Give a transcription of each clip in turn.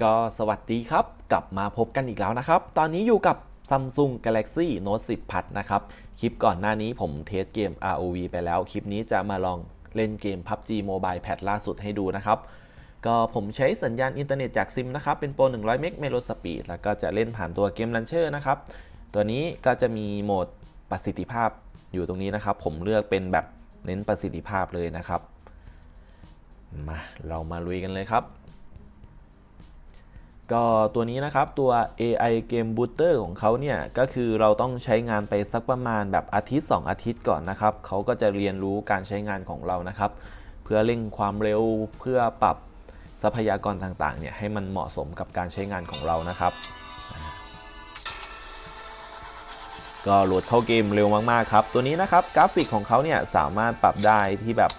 ก็สวัสดีครับ กลับมาพบกันอีกแล้วนะครับ ตอนนี้อยู่กับ Samsung Galaxy Note 10 Plus นะครับ คลิปก่อนหน้านี้ผมเทสเกม ROV ไปแล้ว คลิปนี้จะมาลองเล่นเกม PUBG Mobile แพทล่าสุดให้ดูนะครับ ก็ผมใช้สัญญาณอินเทอร์เน็ตจากซิมนะครับ เป็นโปร 100 เมกเมโลสปีดแล้วก็จะเล่นผ่านตัวเกม Launcher นะครับ ตัวนี้ก็จะมีโหมดประสิทธิภาพอยู่ตรงนี้นะครับ ผมเลือกเป็นแบบเน้นประสิทธิภาพเลยนะครับ มาเรามาลุยกันเลยครับ ก็ตัวนี้นะครับตัว AI Game Booster ของเขาเนี่ยก็คือเราต้องใช้งานไปสักประมาณแบบอาทิตย์ 2 อาทิตย์ก่อนนะครับเขาก็จะเรียนรู้การใช้งานของเรานะครับ เพื่อเร่งความเร็วเพื่อปรับทรัพยากรต่างๆเนี่ยให้มันเหมาะสมกับการใช้งานของเรานะครับ ก็โหลดเข้าเกมเร็วมากๆครับ ตัวนี้นะครับกราฟิกของเขาเนี่ยสามารถปรับได้ที่แบบ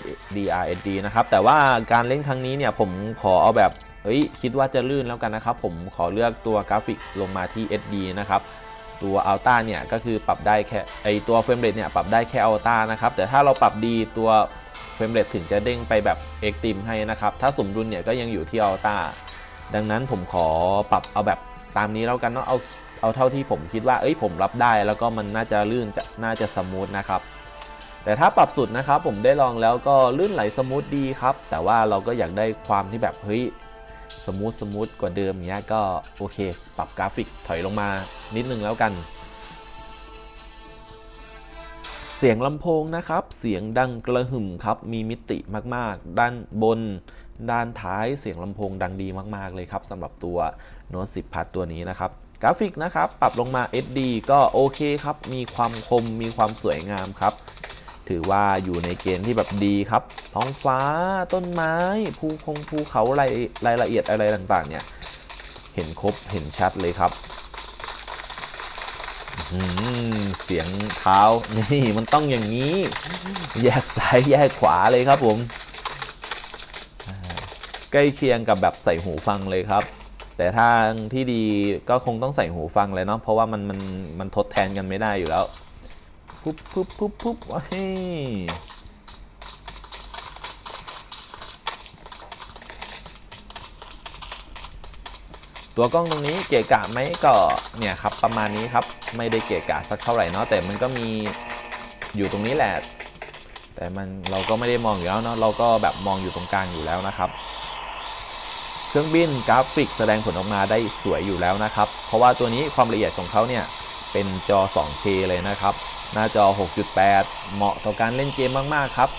SDR SD นะครับ แต่ว่าการเล่นครั้งนี้เนี่ยผมขอเอาแบบ ฮ้ยคิดว่าจะลื่นแล้วกันนะครับ ผมขอเลือกตัวกราฟิกลงมาที่ SD นะครับตัว Ultra เนี่ยก็คือปรับได้แค่ไอตัวเฟรมเรทเนี่ยปรับได้แค่ Ultra นะครับแต่ถ้าเราปรับดีตัวเฟรมเรทถึงจะเด้งไปแบบ Extreme ให้นะครับถ้าสมดุลเนี่ยก็ยังอยู่ที่ Ultra ดังนั้นผมขอปรับเอาแบบตามนี้แล้วกันเนาะเอาเอาเท่าที่ผมคิดว่าเอ้ยผมรับได้ แล้วก็มันน่าจะลื่นจะน่าจะสมูทนะครับแต่ถ้าปรับสุดนะครับผมได้ลองแล้วก็ลื่นไหลสมูทดีครับแต่ว่าเราก็อยากได้ความที่แบบเฮ้ย สมูทสมูทกว่าเดิมเนี้ยก็โอเค ปรับกราฟิกถอยลงมานิดนึงแล้วกัน เสียงลำโพงนะครับ เสียงดังกระหึ่มครับ มีมิติมากๆ ด้านบน ด้านท้ายเสียงลำโพงดังดีมากๆเลยครับสำหรับตัว Note 10 Plus ตัวนี้นะครับกราฟิกนะครับ ปรับลงมา SD ก็โอเคครับ มีความคมมีความสวยงามครับ ถือว่าอยู่ในเกณฑ์ที่แบบดีครับ ท้องฟ้าต้นไม้ภูคงภูเขารายรายละเอียดอะไรต่างๆ เนี่ย เห็นครบเห็นชัดเลยครับเสียงเท้านี่มันต้องอย่างนี้ แยกซ้ายแยกขวาเลยครับผม ใกล้เคียงกับแบบใส่หูฟังเลยครับ แต่ทางที่ดีก็คงต้องใส่หูฟังเลยเนาะเพราะว่ามันมันมันทดแทนกันไม่ได้อยู่แล้ว ปุ๊บปุ๊บปุ๊บปุ๊บว้ายตัวกล้องตรงนี้เกะกะไหมก็เนี่ยครับประมาณนี้ครับไม่ได้เกะกะสักเท่าไหร่เนาะแต่มันก็มีอยู่ตรงนี้แหละ แต่มันเราก็ไม่ได้มองอยู่แล้วเนาะเราก็แบบมองอยู่ตรงกลางอยู่แล้วนะครับ เครื่องบินกราฟิกแสดงผลออกมาได้สวยอยู่แล้วนะครับ เพราะว่าตัวนี้ความละเอียดของเขาเนี่ยเป็นจอ 2K เลยนะครับ หน้าจอ 6.8 เหมาะต่อการเล่นเกมมาก ๆ ครับ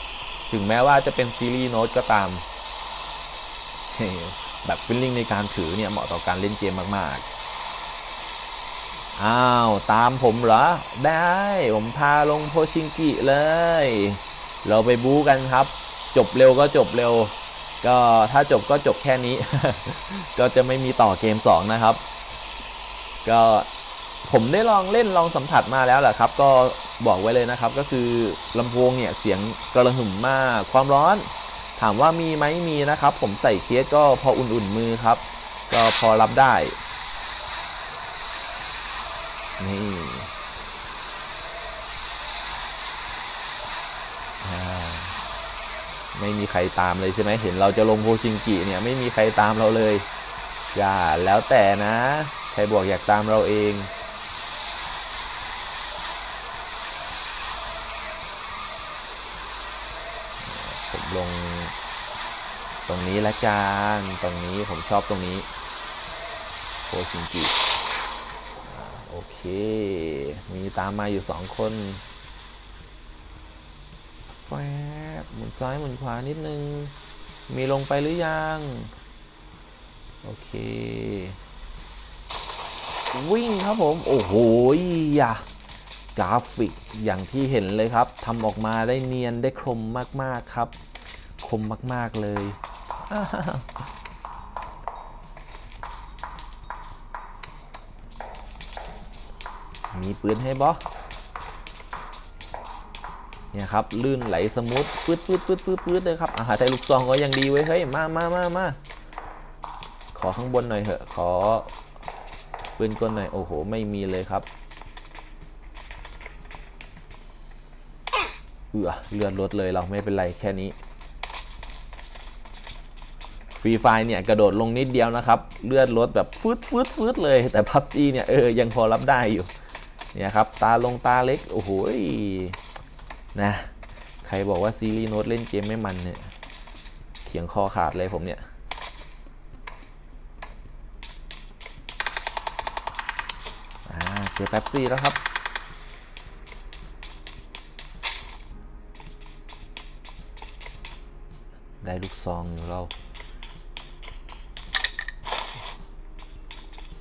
ถึงแม้ว่าจะเป็นซีรีส์โน้ตก็ตาม แบบฟิลลิ่งในการถือเนี่ยเหมาะต่อการเล่นเกมมาก ๆ อ้าว ตามผมเหรอ ได้ ผมพาลงโพชิงกิเลย เราไปบู๊กันครับ จบเร็วก็จบเร็ว ก็ถ้าจบก็จบแค่นี้ ก็จะไม่มีต่อเกม 2 นะครับ ก็ ผมได้ลองเล่นลองสัมผัสมาแล้วแหละครับ ก็บอกไว้เลยนะครับ ก็คือลำโพงเนี่ยเสียงกระหึ่มมาก ความร้อน ถามว่ามีไหมมีนะครับ ผมใส่เคสก็พออุ่นๆมือครับ ก็พอรับได้นี่ไม่มีใครตามเลยใช่ไหมเห็นเราจะลงโพชิงกิเนี่ยไม่มีใครตามเราเลย จ้า แล้วแต่นะ ใครบอกอยากตามเราเอง ลง ตรงนี้ละกันตรงนี้ผมชอบตรงนี้โคชิงกิโอเค มีตามมาอยู่สองคนแฟบหมุนซ้ายหมุนขวานิดนึง มีลงไปหรือยัง โอเค วิ่งครับผม โอ้โหอย่ากราฟิกอย่างที่เห็นเลยครับทำออกมาได้เนียนได้คมมาก ๆ ครับ คมมาก ๆ เลยมีปืนให้บอเนี่ยครับลื่นไหลสมูทปื๊ดปื๊ดปื๊ดปื๊ดปื๊ดเลยครับอาหารไทยลูกซองก็ยังดีไว้เฮ้ยมามามามาขอข้างบนหน่อยเถอะขอปืนกลหน่อยโอ้โหไม่มีเลยครับเอือเลือดลดเลยเราไม่เป็นไรแค่นี้ ฟรีไฟเนี่ยกระโดดลงนิดเดียวนะครับ เลือดลดแบบฟืดฟืดฟืดเลย แต่พับจีเนี่ยเออยังพอรับได้อยู่เนี่ยครับตาลงตาเล็ก โอ้โหยนะใครบอกว่าซีรีส์โน้ตเล่นเกมไม่มันเนี่ยเถียงคอขาดเลยผมเนี่ยเจอแป๊บซี่แล้วครับได้ลูกซองอยู่เรา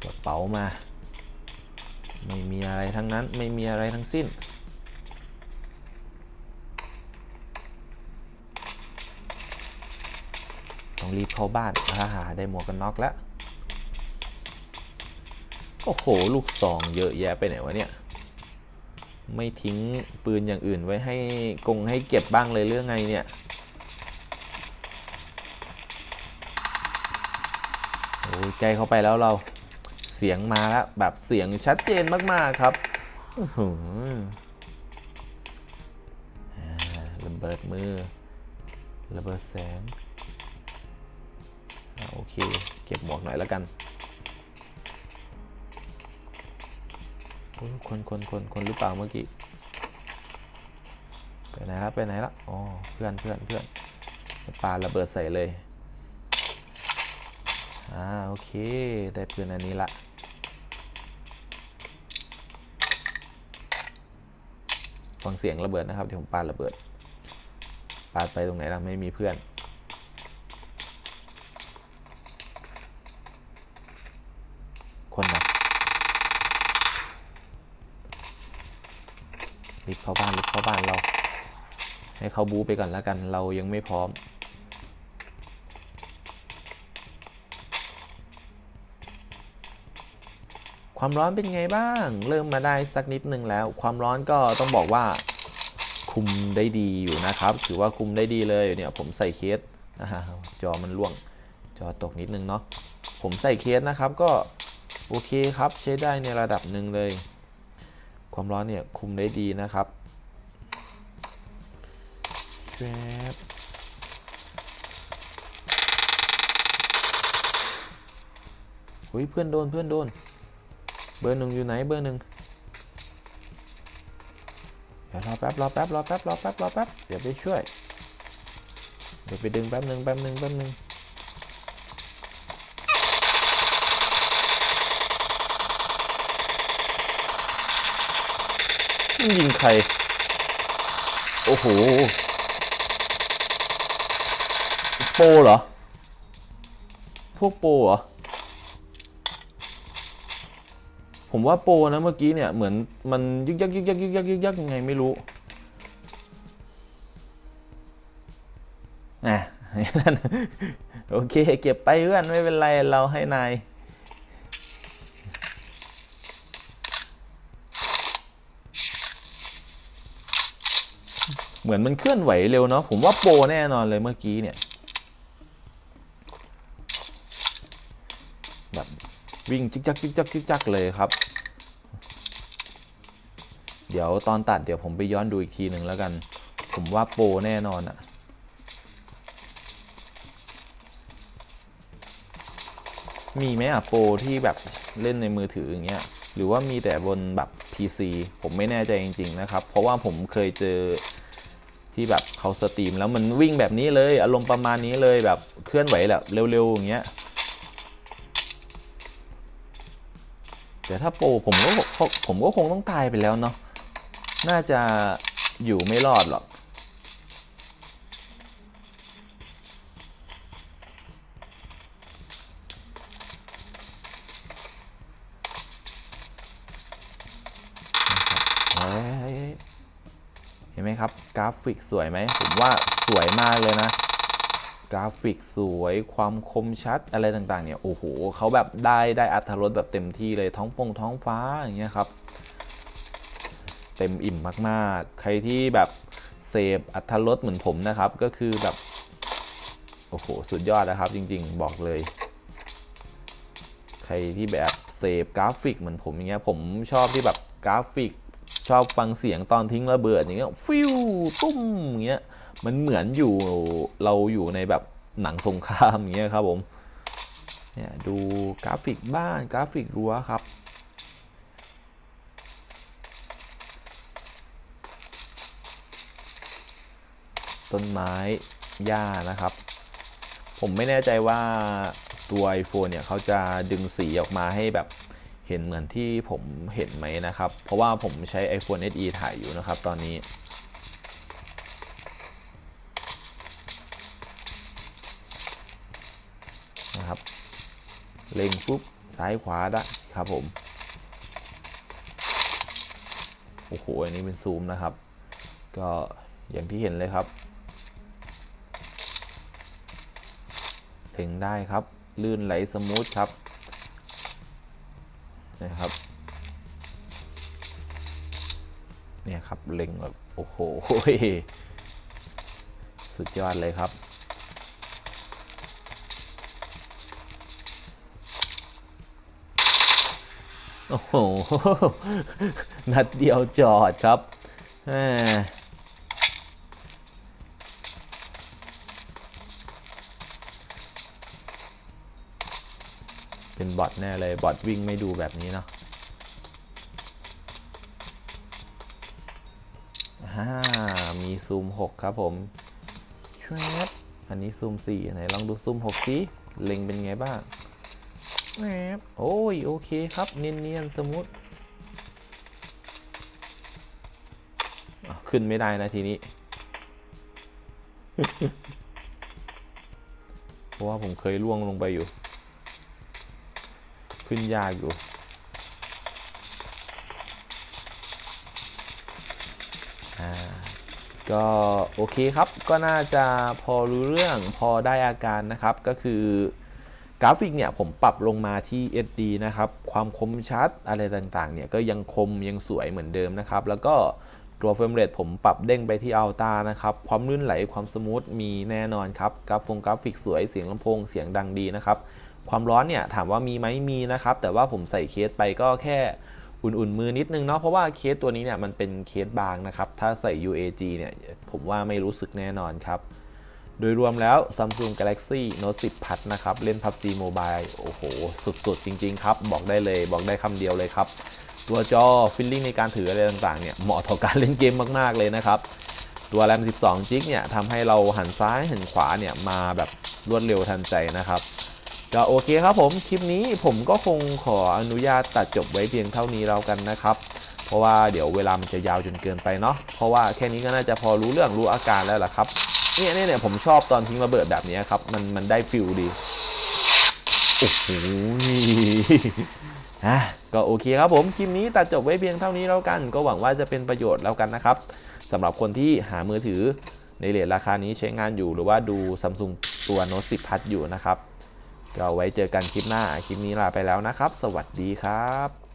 กระ เป๋ามา ไม่มีอะไรทั้งนั้นไม่มีอะไรทั้งสิ้น ต้องรีบเข้าบ้านอาหาได้หมวกกันน็อกแล้ว โอ้โห ลูกซองเยอะแยะไปไหนวะเนี่ย ไม่ทิ้งปืนอย่างอื่นไว้ให้กงให้เก็บบ้างเลยเรื่องไงเนี่ยโอ้ยใกล้เข้าไปแล้วเรา เสียงมาแล้วแบบเสียงชัดเจนมากๆครับระเบิดมือ ระเบิดแสงอโอเค เก็บหมวกหน่อยแล้วกันคนคนคนคนหรือเปล่าเมื่อกี้ ไปไหนละไปไหนละอ๋อเพื่อนเพื่อนเพื่อนปาระเบิดใส่เลย อ่า โอเค ได้ปืนอันนี้ละ ฟังเสียงระเบิดนะครับเดี๋ยวผมปาระเบิดปาไปตรงไหนล่ะไม่มีเพื่อน คนนะรีบเข้าบ้านรีบเข้าบ้านเรา ให้เขาบู๊ไปก่อนแล้วกันเรายังไม่พร้อม ความร้อนเป็นไงบ้าง เริ่มมาได้สักนิดนึงแล้ว ความร้อนก็ต้องบอกว่าคุมได้ดีอยู่นะครับ ถือว่าคุมได้ดีเลยเนี่ยผมใส่เคสจอมันร่วงจอตกนิดนึงเนาะผมใส่เคสนะครับก็โอเคครับใช้ได้ในระดับหนึ่งเลย ความร้อนเนี่ยคุมได้ดีนะครับแชบอุ้ยเพื่อนโดนเพื่อนโดน เบอร์หนึ่งอยู่ไหนเบอร์หนึ่งเดี๋ยวรอแป๊บรอแป๊บรอแป๊บรอแป๊บรอแป๊บเดี๋ยวไปช่วย เดี๋ยวไปดึงแป๊บหนึ่งแป๊บหนึ่งแป๊บหนึ่งมันยิงใคร โอ้โห โปเหรอ พวกโปเหรอ ผมว่าโปรนะเมื่อกี้เนี่ยเหมือนมันยึกยักยึกยักยึกยักยึกยักยังไงไม่รู้อะนั่นโอเค เก็บไปเพื่อนไม่เป็นไรเราให้นายเหมือนมันเคลื่อนไหวเร็วเนาะผมว่าโปรแน่นอนเลยเมื่อกี้เนี่ย วิ่งจิกจักจิกจักจิกจักเลยครับ เดี๋ยวตอนตัดเดี๋ยวผมไปย้อนดูอีกทีหนึ่งแล้วกัน ผมว่าโปรแน่นอนอะมีไหมอะโปรที่แบบเล่นในมือถืออย่างเงี้ยหรือว่ามีแต่บนแบบ PC ผมไม่แน่ใจจริง ๆ นะครับ เพราะว่าผมเคยเจอที่แบบเขาสตรีมแล้วมันวิ่งแบบนี้เลย อารมณ์ประมาณนี้เลยแบบเคลื่อนไหวแบบเร็วๆอย่างเงี้ย แต่ถ้าโปรผมก็ผมก็คงต้องตายไปแล้วเนาะน่าจะอยู่ไม่รอดหรอกเฮ้ยเห็นไหมครับ กราฟิกสวยไหมผมว่าสวยมากเลยนะ กราฟิกสวย ความคมชัดอะไรต่างๆ เนี่ย โอ้โหเขาแบบได้ได้อัตรสแบบเต็มที่เลยท้องปงท้องฟ้าอย่างเงี้ยครับ เต็มอิ่มมากๆ ใครที่แบบเสพอัตรสเหมือนผมนะครับ ก็คือแบบ โอ้โห สุดยอดนะครับ จริง ๆ บอกเลย ใครที่แบบเสพกราฟิกเหมือนผมอย่างเงี้ย ผมชอบที่แบบกราฟิกชอบฟังเสียงตอนทิ้งระเบิดอย่างเงี้ยฟิวตุ้มอย่างเงี้ย มันเหมือนอยู่เราอยู่ในแบบหนังสงครามอย่างเงี้ยครับผมเนี่ยดูกราฟิกบ้านกราฟิกรั้วครับ ต้นไม้หญ้านะครับ ผมไม่แน่ใจว่าตัว iPhone เนี่ยเขาจะดึงสีออกมาให้แบบเห็นเหมือนที่ผมเห็นไหมนะครับ เพราะว่าผมใช้ iPhone SE ถ่ายอยู่นะครับตอนนี้ นะครับเล็งฟุบซ้ายขวาได้ครับผมโอ้โหอันนี้เป็นซูมนะครับ ก็อย่างที่เห็นเลยครับเล็งได้ครับ ลื่นไหลสมูทครับนะครับเนี่ยครับเล็งแบบโอ้โหสุดยอดเลยครับ โอ้โห นัดเดียวจอดครับเป็นบอทแน่เลย บอทวิ่งไม่ดูแบบนี้เนาะอ่ามีซูม 6 ครับผมชอันนี้ซูม 4 ไหนลองดูซูม 6 สิ เล็งเป็นไงบ้าง แหมโอ้ย โอเคครับ เนียนๆสมูทขึ้นไม่ได้นะทีนี้ เพราะว่าผมเคยล่วงลงไปอยู่ ขึ้นยากอยู่ก็โอเคครับก็น่าจะพอรู้เรื่องพอได้อาการนะครับก็คือ กราฟิกเนี่ยผมปรับลงมาที่ SD นะครับ ความคมชัดอะไรต่างๆ เนี่ยก็ยังคมยังสวยเหมือนเดิมนะครับ แล้วก็ตัวเฟรมเรทผมปรับเด้งไปที่อัลตานะครับ ความลื่นไหลความสมูทมีแน่นอนครับ กราฟงกราฟิกสวยเสียงลำโพงเสียงดังดีนะครับ ความร้อนเนี่ยถามว่ามีไหมมีนะครับ แต่ว่าผมใส่เคสไปก็แค่อุ่นๆมือนิดนึงเนาะเพราะว่าเคสตัวนี้เนี่ยมันเป็นเคสบางนะครับ ถ้าใส่ UAG เนี่ยผมว่าไม่รู้สึกแน่นอนครับ โดยรวมแล้ว Samsung Galaxy Note 10 Plus นะครับ เล่น PUBG Mobile โอ้โห สุดๆ จริง ๆ ครับ บอกได้เลย บอกได้คำเดียวเลยครับ ตัวจอฟิลลิ่งในการถืออะไรต่างๆ เนี่ย เหมาะต่อการเล่นเกมมาก ๆ เลยนะครับ ตัวแรม 12จิกเนี่ยทำให้เราหันซ้ายหันขวาเนี่ย มาแบบรวดเร็วทันใจนะครับก็โอเคครับผม คลิปนี้ผมก็คงขออนุญาตตัดจบไว้เพียงเท่านี้แล้วกันนะครับ เพราะว่าเดี๋ยวเวลามันจะยาวจนเกินไปเนาะเพราะว่าแค่นี้ก็น่าจะพอรู้เรื่องรู้อาการแล้วล่ะครับเนี่ยเนี่ยผมชอบตอนทิ้งระเบิดแบบนี้ครับมันมันได้ฟิลดีโอ้โหอะก็โอเคครับผมคลิปนี้ตัดจบไว้เพียงเท่านี้แล้วกัน ก็หวังว่าจะเป็นประโยชน์แล้วกันนะครับสำหรับคนที่หามือถือในเรทราคานี้ใช้งานอยู่หรือว่าดู Samsung ตัว Note 10 Plus อยู่นะครับ ก็ไว้เจอกันคลิปหน้า คลิปนี้ลาไปแล้วนะครับ สวัสดีครับ